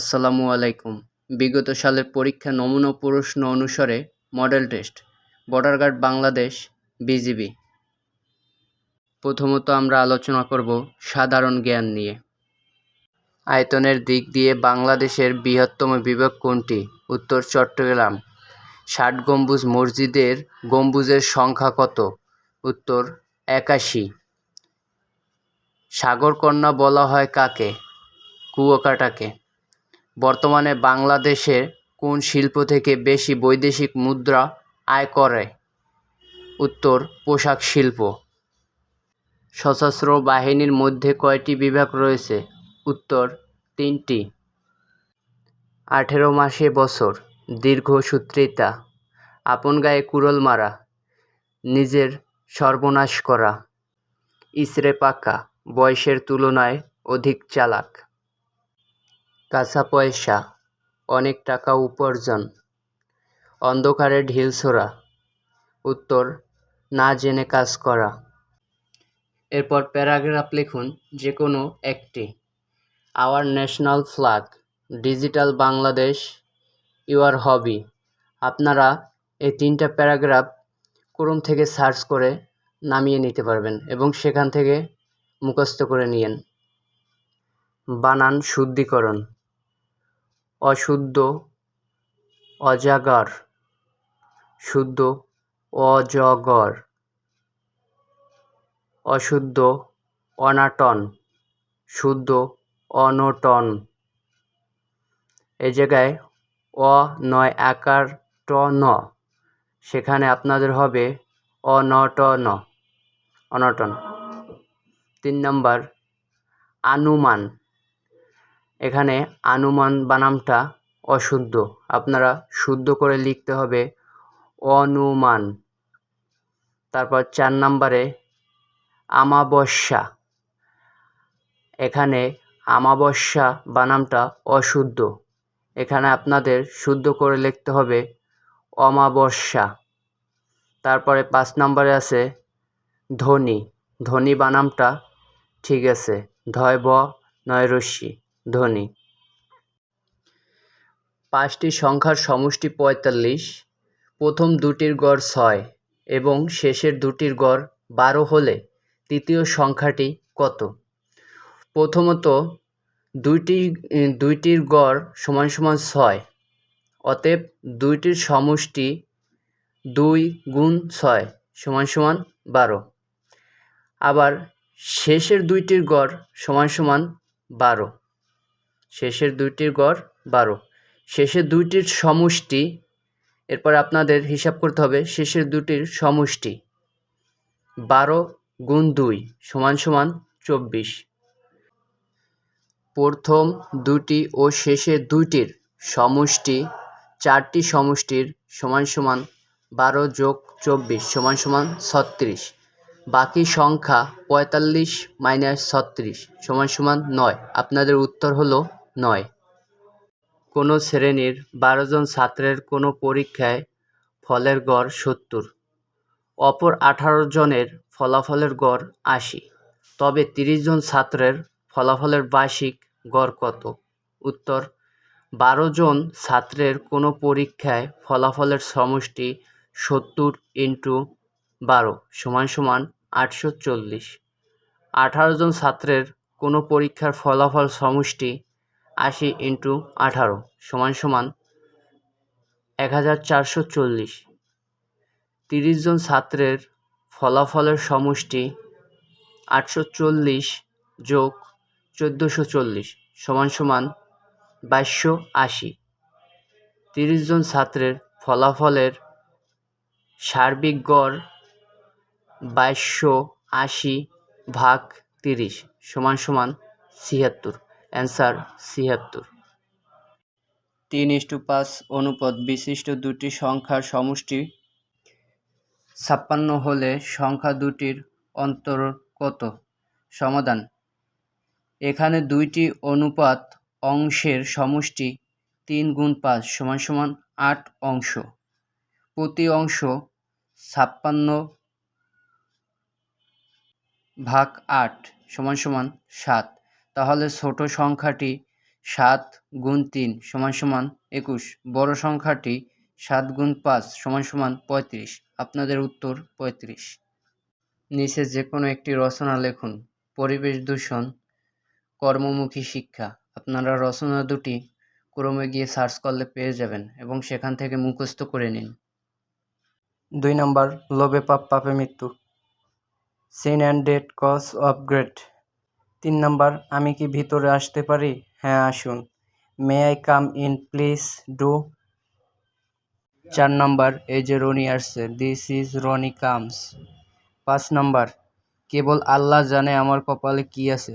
আসসালামু আলাইকুম। বিগত সালের পরীক্ষা নমুনা প্রশ্ন অনুসারে model test border guard Bangladesh, BGB. প্রথমত আমরা আলোচনা করব সাধারণ জ্ঞান নিয়ে। আয়তনের দিক দিয়ে বাংলাদেশের বৃহত্তম বিভাগ কোনটি? উত্তর চট্টগ্রাম। ষাট গম্বুজ মসজিদের গম্বুজের সংখ্যা কত? উত্তর, একাশি। সাগরকন্যা বলা হয় কাকে? কুয়াকাটাকে। বর্তমানে বাংলাদেশে কোন শিল্প থেকে বেশি বৈদেশিক মুদ্রা আয় করে? উত্তর, পোশাক শিল্প। সশস্ত্র বাহিনীর মধ্যে কয়টি বিভাগ রয়েছে? উত্তর, তিনটি। আঠেরো মাসে বছর দীর্ঘসূত্রিতা আপন গায়ে কুড়োল মারা। নিজের সর্বনাশ করা। ইসরে পাকা, বয়সের তুলনায় অধিক চালাক। কাঁচা পয়সা, অনেক টাকা উপার্জন। অন্ধকারে ঢিল ছোড়া। উত্তর, না জেনে কাজ করা। এরপর প্যারাগ্রাফ লিখুন যে কোনো একটি। Our national flag digital Bangladesh your hobby আপনারা এই তিনটা প্যারাগ্রাফ ক্রোম থেকে সার্চ করে নামিয়ে নিতে পারবেন এবং সেখান থেকে মুখস্থ করে নিয়েন। বানান শুদ্ধিকরণ। অশুদ্ধ, অজাগর, শুদ্ধ, অজগর, অশুদ্ধ, অনাটন, শুদ্ধ, অনটন। এ জায়গায় অ নয় আকার ট ন, সেখানে আপনাদের হবে অনটন অনটন। তিন নম্বর, আনুমান। এখানে আনুমান বানামটা অশুদ্ধ। আপনারা শুদ্ধ করে লিখতে হবে অনুমান। তারপর চার নম্বরে আমাবস্যা। এখানে আমাবস্যা বানামটা অশুদ্ধ। এখানে আপনাদের শুদ্ধ করে লিখতে হবে অমাবস্যা। তারপরে পাঁচ নম্বরে আছে ধ্বনি। ধ্বনি বানামটা ঠিক আছে। ধয় ব, নয় রশ্মি। ধ্বনি পাঁচটি সংখ্যার সমষ্টি পঁয়তাল্লিশ, প্রথম দুটির গড় ছয় এবং শেষের দুটির গড় বারো হলে তৃতীয় সংখ্যাটি কত? প্রথমত, দুইটি, দুইটির গড় সমান সমান ছয়, অতএব দুইটির সমষ্টি দুই গুণ ছয় সমান সমান বারো। আবার শেষের দুইটির গড় সমান সমান বারো। শেষের দুইটির গড় বারো। শেষের দুইটির সমষ্টি, এরপর আপনাদের হিসাব করতে হবে, শেষের দুটির সমষ্টি বারো গুণ দুই সমান সমান চব্বিশ। প্রথম দুটি ও শেষের দুইটির সমষ্টি, চারটি সমষ্টির সমান সমান বারো যোগ চব্বিশ সমান সমান ছত্রিশ। বাকি সংখ্যা পঁয়তাল্লিশ মাইনাস ছত্রিশ সমান সমান নয়। আপনাদের উত্তর হলো নয়। কোনো শ্রেণির বারো জন ছাত্রের কোনো পরীক্ষায় ফলের গড় সত্তর। অপর আঠারো জনের ফলাফলের গড় আশি। তবে তিরিশ জন ছাত্রের ফলাফলের বার্ষিক গড় কত? উত্তর, বারো জন ছাত্রের কোনো পরীক্ষায় ফলাফলের সমষ্টি সত্তর ইন্টু বারো সমান সমান আটশো চল্লিশ। আঠারো জন ছাত্রের কোনো পরীক্ষার ফলাফল সমষ্টি আশি ইন্টু আঠারো সমান সমান এক হাজার চারশো চল্লিশ। তিরিশ জন ছাত্রের ফলাফলের সমষ্টি আটশো চল্লিশ যোগ চোদ্দোশো চল্লিশ সমান সমান বাইশশো আশি। তিরিশ জন ছাত্রের ফলাফলের সার্বিক গড় বাইশশো আশি ভাগ তিরিশ সমান সমান ছিয়াত্তর। অ্যান্সার, ছিয়াত্তর। তিন ইস্টু পাঁচ অনুপাত বিশিষ্ট দুটি সংখ্যার সমষ্টি ছাপ্পান্ন হলে সংখ্যা দুটির অন্তর কত? সমাধান। এখানে দুইটি অনুপাত অংশের সমষ্টি তিন গুণ পাঁচ সমান সমান আট অংশ। প্রতি অংশ ছাপ্পান্ন ভাগ আট সমান সমান সাত। তাহলে ছোট সংখ্যাটি সাত গুণ তিন সমান সমান একুশ, বড় সংখ্যাটি সাত গুণ পাঁচ সমান সমান পঁয়ত্রিশ। আপনাদের উত্তর পঁয়ত্রিশ। নিচে যে কোনো একটি রচনা লিখুন। পরিবেশ দূষণ, কর্মমুখী শিক্ষা। আপনারা রচনা দুটি ক্রমে গিয়ে সার্চ করলে পেয়ে যাবেন এবং সেখান থেকে মুখস্থ করে নিন। দুই নম্বর, লোভে পাপ, পাপে মৃত্যু। Sin and death cause of great তিন নাম্বার, আমি কি ভিতরে আসতে পারি? হ্যাঁ আসুন। May I come in please do চার নাম্বার, এই যে রনি আসছে। দিস ইজ রনি কামস পাঁচ নাম্বার, কেবল আল্লাহ জানে আমার কপালে কি আছে।